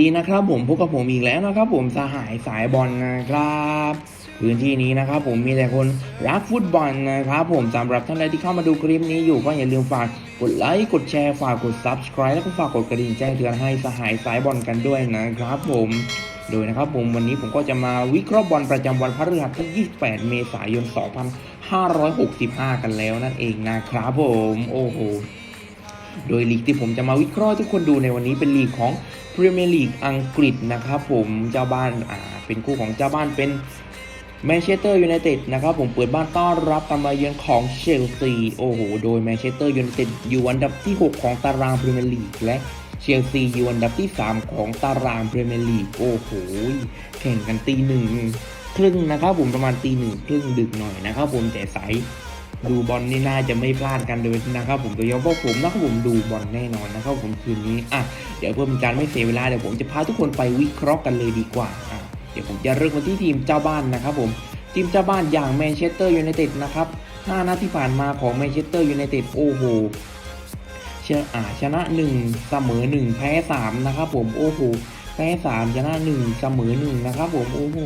ดีนะครับผมพบกับผมอีกแล้วนะครับ ผมสหายสายบอลนะครับ พื้นที่นี้นะครับผมมีแต่คนรักฟุตบอลนะครับ ผมสำหรับท่านใดที่เข้ามาดูคลิปนี้อยู่ก็อย่าลืมฝากกดไลค์กดแชร์ฝากกด subscribe แล้วก็ฝากกดกระดิ่งแจ้งเตือนให้สหายสายบอลกันด้วยนะครับ ผมโดยนะครับผมวันนี้ผมก็จะมาวิเคราะห์บอลประจำวันพฤหัสที่ 28 เมษายน 2565 กันแล้วนั่นเองนะครับผมโอ้โหโดยลีกที่ผมจะมาวิเคราะห์ทุกคนดูในวันนี้เป็นลีกของ พรีเมียร์ลีกอังกฤษนะครับผมเจ้าบ้านอ่าเป็นคู่ของเจ้าบ้านเป็นแมนเชสเตอร์ยูไนเต็ดนะครับผมเปิดบ้านต้อนรับการมาเยือนของเชลซีโอ้โหโดยแมนเชสเตอร์ยูไนเต็ดอยู่อันดับที่ 6 ของตารางพรีเมียร์ลีกและเชลซีอยู่อันดับที่ 3 ของตารางพรีเมียร์ลีกโอ้โหแข่งกันตีหนึ่งครึ่งนะครับผมประมาณตีหนึ่งครึ่งดึกหน่อยนะครับผมแต่ใส ดูบอลนี่น่าจะไม่พลาดกันเลยนะครับผมโดยเฉพาะผมนะครับผมดูบอลแน่นอนนะครับผมคืนนี้อะเดี๋ยวเพื่อเป็นการไม่เสียเวลาเดี๋ยวผมจะพาทุกคนไปวิเคราะห์กันเลยดีกว่าอะเดี๋ยวผมจะเริ่มกันที่ทีมเจ้าบ้านนะครับผมทีมเจ้าบ้านอย่างแมนเชสเตอร์ยูไนเต็ดนะครับ5นัดที่ผ่านมาของแมนเชสเตอร์ยูไนเต็ดโอ้โหชนะอ่าชนะ 1 เสมอ 1 แพ้ 3 นะครับผมโอ้โหแพ้ 3 ชนะ 1 เสมอ 1 นะครับผมโอ้โห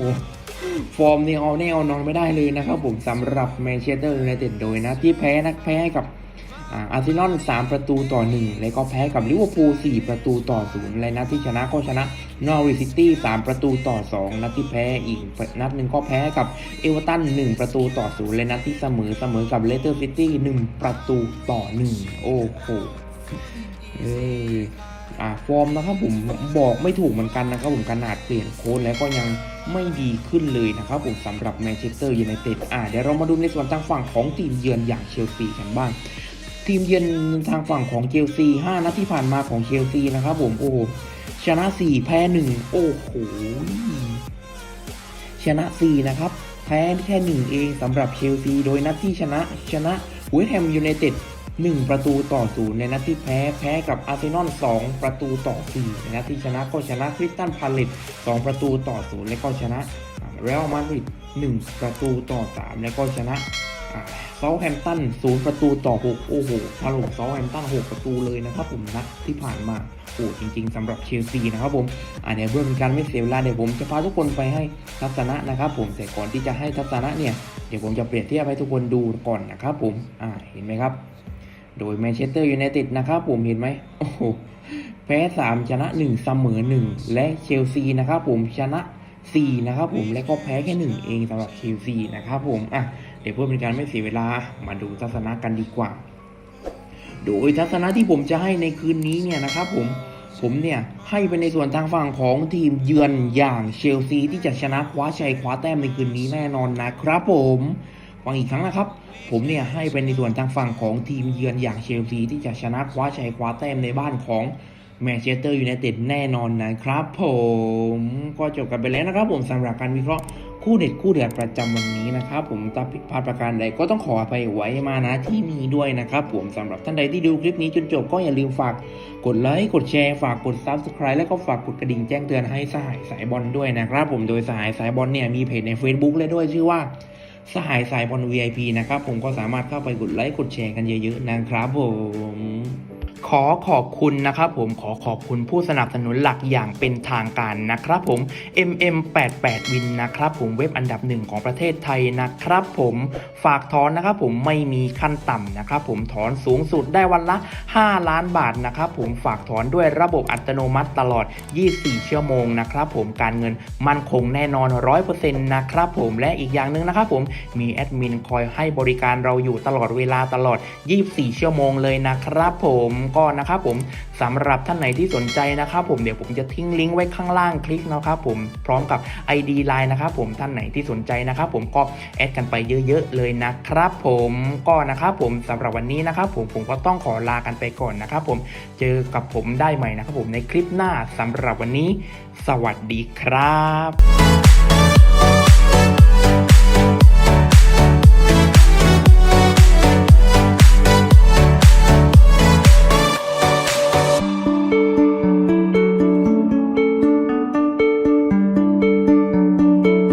ฟอร์มนี่เอาแน่เอานอนไม่ได้เลยนะครับผมสำหรับแมนเชสเตอร์ยูไนเต็ดโดยนะ ที่แพ้นักแพ้กับอาร์เซนอล3ประตูต่อ 1 แล้วก็แพ้กับลิเวอร์พูล4ประตูต่อ 0 และนัดที่ชนะก็ชนะนอริซิตี้3ประตูต่อ 2 นัดที่แพ้อีกนัดหนึ่งก็แพ้กับเอเวอร์ตัน1ประตูต่อ 0 และนัดที่เสมอเสมอกับเลสเตอร์ซิตี้1ประตูต่อ 1 โอ้โหเอ้ ฟอร์มนะครับผมบอกไม่ถูกเหมือนกันนะครับผมขนาดเปลี่ยนโค้ชแล้วก็ยังไม่ดีขึ้นเลยนะครับผมสำหรับแมนเชสเตอร์ยูไนเต็ดอ่าเดี๋ยวเรามาดูในส่วนทางฝั่งของทีมเยือนอย่างเชลซีกันบ้างทีมเยือนทางฝั่งของเชลซี5นัดที่ผ่านมาของเชลซีนะครับผมโอ้ชนะ 4 แพ้ 1 โอ้โหชนะ 4 นะครับ แพ้แค่ 1 เองสำหรับเชลซี โดยนัดที่ชนะชนะเวสต์แฮมยูไนเต็ด 1 ประตูต่อศูนย์ในนัดที่แพ้แพ้กับอาร์เซนอล2ประตูต่อ4ในนัดที่ชนะก็ชนะคริสตันพาเลต2ประตูต่อศูนย์และก็ชนะเรอัลมาดริด1ประตูต่อ3และก็ชนะเซาท์แฮมตัน0ประตูต่อ 6 โอ้โหถล่มเซาท์แฮมตัน6 ประตูเลยนะครับผมนัดที่ผ่านมาโอ้จริง ๆสำหรับเชลซีนะครับผมอ่าเดี๋ยวเพื่อเป็นการไม่เสียเวลาเดี๋ยวผมจะพาทุกคนไปให้ทัศนะนะครับผมแต่ก่อนที่จะให้ทัศนะเนี่ยเดี๋ยวผมจะเปรียบเทียบให้ทุกคนดูก่อนนะครับผมอ่าเห็นไหมครับ โดยแมนเชสเตอร์ยูไนเต็ดนะครับผมเห็นไหมโอ้โหแพ้3ชนะ1เสมอ1และเชลซีนะครับผมชนะ4นะครับผมและก็แพ้แค่1เองสำหรับเชลซีนะครับผมอะเดี๋ยวเพื่อเป็นการไม่เสียเวลามาดูทัศนะกันดีกว่า โดยทัศนะที่ผมจะให้ในคืนนี้เนี่ยนะครับผมผมเนี่ยให้ไปในส่วนทางฝั่งของทีมเยือนอย่างเชลซีที่จะชนะคว้าชัยคว้าแต้มในคืนนี้แน่นอนนะครับผม ฟังอีกครั้งนะครับ ผมเนี่ยให้เป็นในส่วนทางฝั่งของทีมเยือนอย่างเชลซีที่จะชนะคว้าชัยคว้าแต้มในบ้านของแมนเชสเตอร์ยูไนเต็ดแน่นอนนะครับผมก็จบกันไปแล้วนะครับ ผมสำหรับการวิเคราะห์คู่เด็ดคู่เดือดประจำวันนี้นะครับ ผมถ้าผิดพลาดประการใดก็ต้องขออภัยไว้มานะที่นี้ด้วยนะครับ ผมสำหรับท่านใดที่ดูคลิปนี้จนจบก็อย่าลืมฝากกดไลค์กดแชร์ฝากกด Subscribe แล้วก็ฝากกดกระดิ่งแจ้งเตือนให้สหายสายบอลด้วยนะครับ ผมโดยสหายสายบอลเนี่ยมีเพจใน Facebook เลยด้วยชื่อว่า สหายสายบอล VIP นะครับ ผมก็สามารถเข้าไปกดไลค์กดแชร์กันเยอะๆนะครับผม ขอขอบคุณนะครับผมขอขอบคุณผู้สนับสนุนหลักอย่างเป็นทางการนะครับผม MM88 Win นะครับผมเว็บอันดับหนึ่งของประเทศไทยนะครับผมฝากถอนนะครับผมไม่มีขั้นต่ำนะครับผมถอนสูงสุดได้วันละ 5 ล้านบาทนะครับผมฝากถอนด้วยระบบอัตโนมัติตลอด 24 ชั่วโมงนะครับผมการเงินมั่นคงแน่นอน 100%นะครับผมและอีกอย่างหนึ่งนะครับผมมีแอดมินคอยให้บริการเราอยู่ตลอดเวลาตลอด 24 ชั่วโมงเลยนะครับผมก็นะครับผมสำหรับท่านไหนที่สนใจนะครับผมเดี๋ยวผมจะทิ้งลิงก์ไว้ข้างล่างคลิกนะครับผมพร้อมกับ ID Line นะครับผมท่านไหนที่สนใจนะครับผมก็แอดกันไปเยอะๆเลยนะครับผมก็นะครับผมสำหรับวันนี้นะครับผมผมก็ต้องขอลากันไปก่อนนะครับผมเจอกับผมได้ใหม่นะครับผมในคลิปหน้าสำหรับวันนี้ สวัสดีครับ